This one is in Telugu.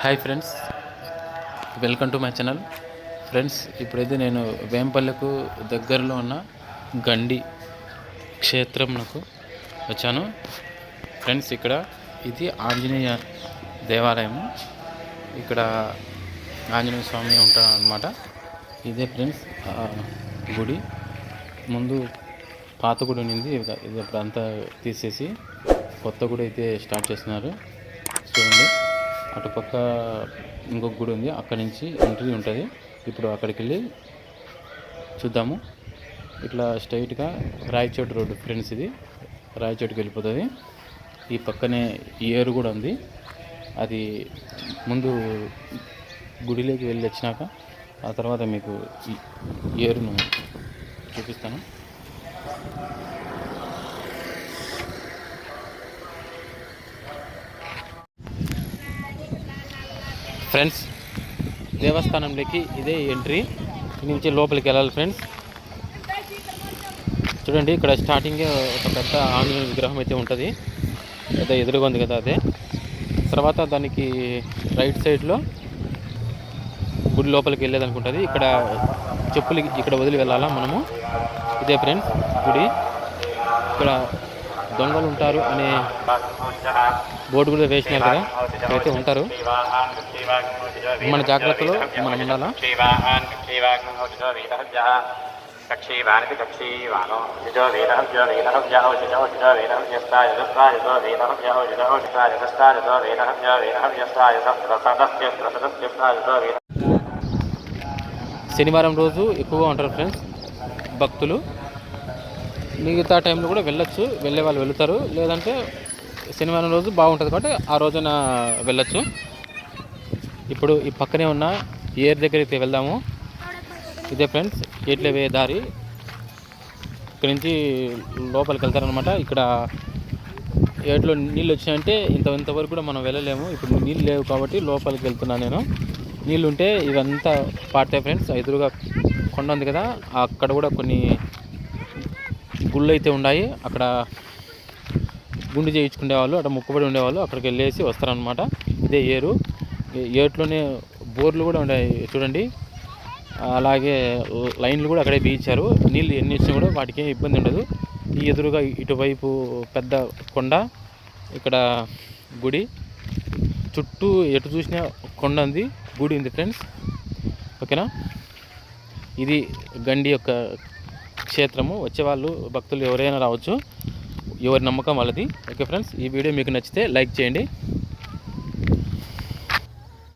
Hi friends welcome to my channel friends ఇప్పుడైతే నేను వేంపల్లెకు దగ్గరలో ఉన్న గండి క్షేత్రంకు వచ్చాను. ఫ్రెండ్స్ ఇక్కడ ఇది ఆంజనేయ దేవాలయం ఇక్కడ ఆంజనేయ స్వామి ఉంటాడు అనమాట ఇదే ఫ్రెండ్స్ గుడి. ముందు పాత గుడి ఉంది ఇది ఇప్పుడు అంతా తీసేసి కొత్త గుడి అయితే స్టార్ట్ చేస్తున్నారు. చూడండి అటుపక్క ఇంకొక గుడి ఉంది. అక్కడి నుంచి ఎంట్రీ ఉంటుంది. ఇప్పుడు అక్కడికి వెళ్ళి చూద్దాము. ఇట్లా స్ట్రైట్గా రాయచోటి రోడ్డు ఫ్రెండ్స్ ఇది. రాయచోటికి వెళ్ళిపోతుంది. ఈ పక్కనే ఏరు కూడా ఉంది. అది ముందు గుడిలోకి వెళ్ళి వచ్చినాక ఆ తర్వాత మీకు ఏరును చూపిస్తాను. ఫ్రెండ్స్ దేవస్థానంలోకి ఇదే ఎంట్రీ ఇక్కడి నుంచి లోపలికి వెళ్ళాలి ఫ్రెండ్స్. చూడండి ఇక్కడ స్టార్టింగ్ ఒక పెద్ద ఆంజనేయ విగ్రహం అయితే ఉంటుంది. పెద్ద ఎదురుగా ఉంది కదా అదే. తర్వాత దానికి రైట్ సైడ్లో గుడి లోపలికి వెళ్ళేదనుకుంటుంది ఇక్కడ చెప్పులు ఇక్కడ వదిలి వెళ్ళాలా మనము? ఇదే ఫ్రెండ్స్ గుడి. ఇక్కడ దొంగలు ఉంటారు అనే బోర్డు కూడా వేసినారు కదా? అయితే ఉంటారు. మన జాగ్రత్తలో మనం ఉండాలా? కక్షీవానితి కక్షీవానో యుజో వేదః జో వేదః జో యుజో యుజో వేదః యస్తాయ శనివారం రోజు ఎక్కువగా ఉంటారు ఫ్రెండ్స్ భక్తులు. మిగతా టైంలో కూడా వెళ్ళొచ్చు. వెళ్ళే వాళ్ళు వెళ్తారు. లేదంటే శనివారం రోజు బాగుంటుంది కాబట్టి ఆ రోజున వెళ్ళొచ్చు. ఇప్పుడు ఈ పక్కనే ఉన్న ఏర్ దగ్గరికి వెళ్దాము. ఇదే ఫ్రెండ్స్ ఎట్లే వే దారి. ఇక్కడి నుంచి లోపలికి వెళ్తారనమాట ఇక్కడ ఏట్లో నీళ్ళు వచ్చినాయంటే ఇంత ఇంతవరకు కూడా మనం వెళ్ళలేము. ఇప్పుడు నీళ్ళు లేవు కాబట్టి లోపలికి వెళ్తున్నాను నేను. నీళ్ళు ఉంటే ఇవంతా పాడతాయి ఫ్రెండ్స్. ఎదురుగా కొండ ఉంది కదా అక్కడ కూడా కొన్ని గుళ్ళు అయితే ఉన్నాయి అక్కడ గుండు చేయించుకునేవాళ్ళు అక్కడ మొక్కుబడి ఉండేవాళ్ళు. అక్కడికి వెళ్ళేసి వస్తారనమాట ఇదే ఏరు. ఏట్లోనే బోర్లు కూడా ఉన్నాయి చూడండి. అలాగే లైన్లు కూడా అక్కడే బీయించారు నీళ్ళు ఎన్ని ఇచ్చినా కూడా వాటికి ఇబ్బంది ఉండదు. ఈ ఎదురుగా ఇటువైపు పెద్ద కొండ ఇక్కడ గుడి. చుట్టూ ఎటు చూసినా కొండ ఉంది. గుడి ఉంది ఫ్రెండ్స్. ఓకేనా? ఇది గండి యొక్క క్షేత్రము వచ్చేవాళ్ళు భక్తులు ఎవరైనా రావచ్చు. ఎవరి నమ్మకం వాళ్ళది. ఓకే ఫ్రెండ్స్ ఈ వీడియో మీకు నచ్చితే లైక్ చేయండి.